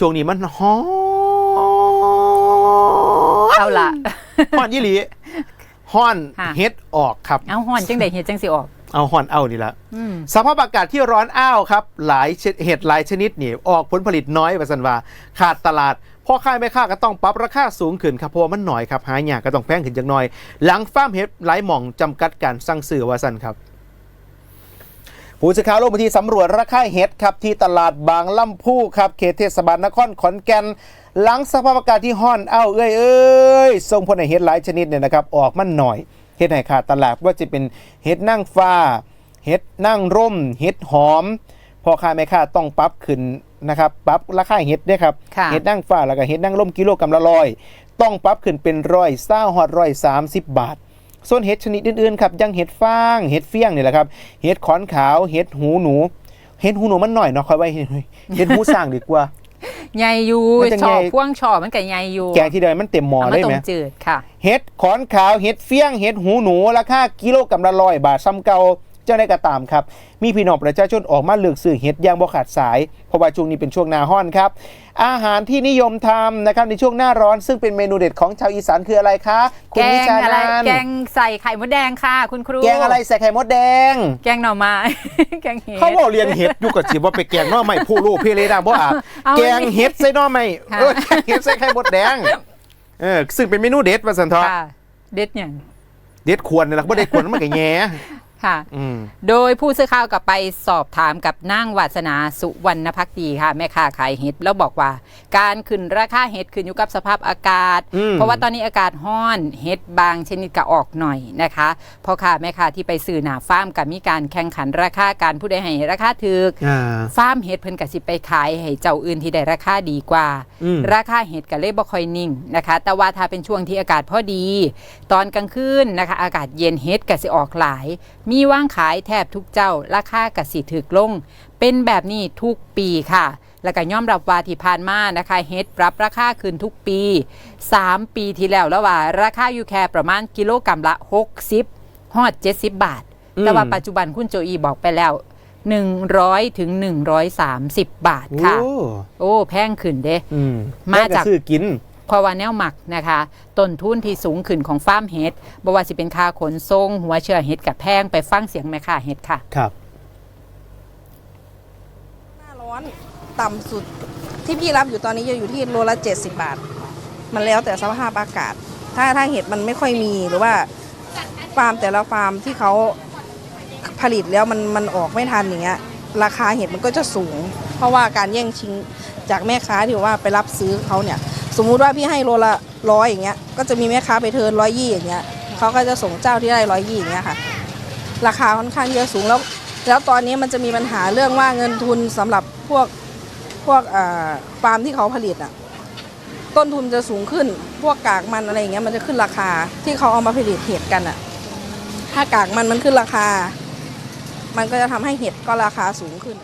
ช่วงนี้มันฮ้อนเอาละฮ้อนยี่หลีฮ้อนค่ะ เฮ็ดออกครับ เอาห่อนจังไดเฮ็ดจังสิออก เอาฮ้อนเอานี่ละอืมสภาพอากาศที่ร้อนอ้าวครับ หลายชเห็ดหลายชนิดนี่ออกผลผลิตน้อยว่าสันว่าขาดตลาดพ่อค้าแม่ค้าก็ต้องปรับราคาสูงขึ้นครับเพราะว่ามันหน่อยครับหายากก็ต้องแพงขึ้นจังหน่อย หลังฟาร์มเห็ดหลายหม่องจำกัดการสั่งซื้อว่าสันครับ ผู้สื่อข่าวลงพื้นที่สำรวจราคาเห็ดครับที่ตลาดบางลำพูครับเขตเทศบาลนครขอนแก่นหลังสภาพอากาศที่ห้อนเอ้าเอ้ยเอ้ยส่งผลให้เห็ดหลายชนิดเนี่ยนะครับออกมันหน่อยเห็ดให้ขาดตลาดว่าจะเป็นเห็ดนั่งฟ้าเห็ดนั่งร่มเห็ดหอมพ่อค้าแม่ค้าต้องปรับขึ้นนะครับปรับราคาเห็ดด้วยครับค่ะเห็ดนั่งฟ้าแล้วก็เห็ดนั่งร่มกิโลกรัมละร้อยต้องปรับขึ้นเป็นร้อยเศร้าฮอดร้อยสามสิบบาท ส่วนเห็ดชนิดอื่นๆครับอยังเห็ดฟางเห็ดเฟี้ยงนี่แหละครับเห็ดขอนขาวเห็ดหูหนู เห็ดหูหนูมันหน่อยเนาะคอยไว้เห็ดเห็ดหูสร้างดีกว่าใหญ่อยู่มันจะช่อใหญ่พ่วงช่อมันก็ใหญ่อยู่แกงที่เดินมันเต็มหมอเอาเลมายต้ไหมมจืดค่ะเห็ดขอนขาวเห็ดเฟี้ยงเห็ดหูหนูราคากิโลกรัมละร้อยบาทซ้ำเก่าเจ้าได้กระตามครับ มีพี่น้องประชาชนออกมาเลือกซื้อเห็ดอย่างบ่ขาดสาย เพราะว่าช่วงนี้เป็นช่วงหนาห้อนครับ อาหารที่นิยมทำนะครับในช่วงหน้าร้อน ซึ่งเป็นเมนูเด็ดของชาวอีสานคืออะไรคะคุแกณวิงชาอะไร นันท์แกงใส่ไข่มดแดงค่ะ คุณครูแกงอะไรใส่ไข่มดแดง แกงหน่อไม้ แกงเห็ด เขาบอกเรียนเห็ดอยู่กับสิว่าไปแกงหน้อไม่ผู้ลูกพี่เลยนะบ่อาบเอาแกงเห็ดใส่หน้อไม่ค่ะ เออแกงเห็ดใส่ไข่มดแดงเออซึ่งเป็นเมนูเด็ดว่าสันทอะค่ะ เด็ดอย่างเด็ดควรนี่แหละบ่ได้ควรมันก็แย่ ค่ะอืมโดยผู้สื่อข่าวกับไปสอบถามกับนางวาสนาสุวรรณพักดีค่ะ แม่ค้าขายเห็ดแล้วบอกว่า การขึ้นราคาเห็ดขึ้นอยู่กับสภาพอากาศอืมเพราะว่าตอนนี้อากาศร้อนเห็ดบางชนิดก็ออกหน่อยนะคะเพราะค่ะแม่ค้าที่ไปซื้อหนาฟาร์มกับมีการแข่งขันราคาการผู้ใดให้ราคาถึกอ่าฟาร์มเห็ดเพิ่นก็สิไปขายให้เจ้าอื่นที่ได้ราคาดีกว่าอืมราคาเห็ดก็เลยบ่ค่อยนิ่งนะคะ แต่ว่าถ้าเป็นช่วงที่อากาศพอดี ตอนกลางคืนนะคะ อากาศเย็นเห็ดก็สิออกหลายมีว่างขายแทบทุกเจ้า ราคาก็สิถึกลง เป็นแบบนี้ทุกปีค่ะ แล้วก็ย่อมรับว่าที่ผ่านมานะคะเห็ดปรับราคาขึ้นทุกปี 3 ปีที่แล้วแล้วว่า ราคาอยู่แค่ประมาณกิโลกรัมละ 60ฮอด70 บาทอืมแต่ว่าปัจจุบันคุณโจอีบอกไปแล้ว100ถึง130 บาทค่ะ โอ้โอ้แพงขึ้นเด้อืมมาจากแล้ซื้อกิน เพราะว่าแนวหมักนะคะ ต้นทุนที่สูงขึ้นของฟาร์มเห็ดบ่ว่าสิเป็นค่าขนส่งหัวเชื้อเห็ดกับแพงไปฟังเสียงแม่ค้าเห็ดค่ะ ครับหน้าร้อนต่ำสุดที่พี่รับอยู่ตอนนี้จะอยู่ที่โลละ 70 บาท มันแล้วแต่สภาพอากาศ ถ้าถ้าเห็ดมันไม่ค่อยมีหรือว่าฟาร์มแต่ละฟาร์มที่เขาผลิตแล้วมันมันออกไม่ทันอย่างเงี้ยราคาเห็ดมันก็จะสูง เพราะว่าการแย่งชิงจากแม่ค้าที่ว่าไปรับซื้อเขาเนี่ย สมมุติว่าพี่ให้โลละร้อยอย่างเงี้ยก็จะมีแม่ค้าไปเทิร์นร้อยยี่อย่างเงี้ยเขาก็จะส่งเจ้าที่ได้ร้อยยี่อย่างเงี้ยค่ะ ราคาค่อนข้างที่จะสูงแล้วแล้วตอนนี้มันจะมีปัญหาเรื่องว่าเงินทุนสำหรับพวกพวกอ่อฟาร์มที่เขาผลิตอะต้นทุนจะสูงขึ้นพวกกากมันอะไรอย่างเงี้ยมันจะขึ้นราคาที่เขาเอามาผลิตเห็ดกันอะถ้ากากมันมันขึ้นราคา มันก็จะทำให้เห็ดก็ราคาสูงขึ้น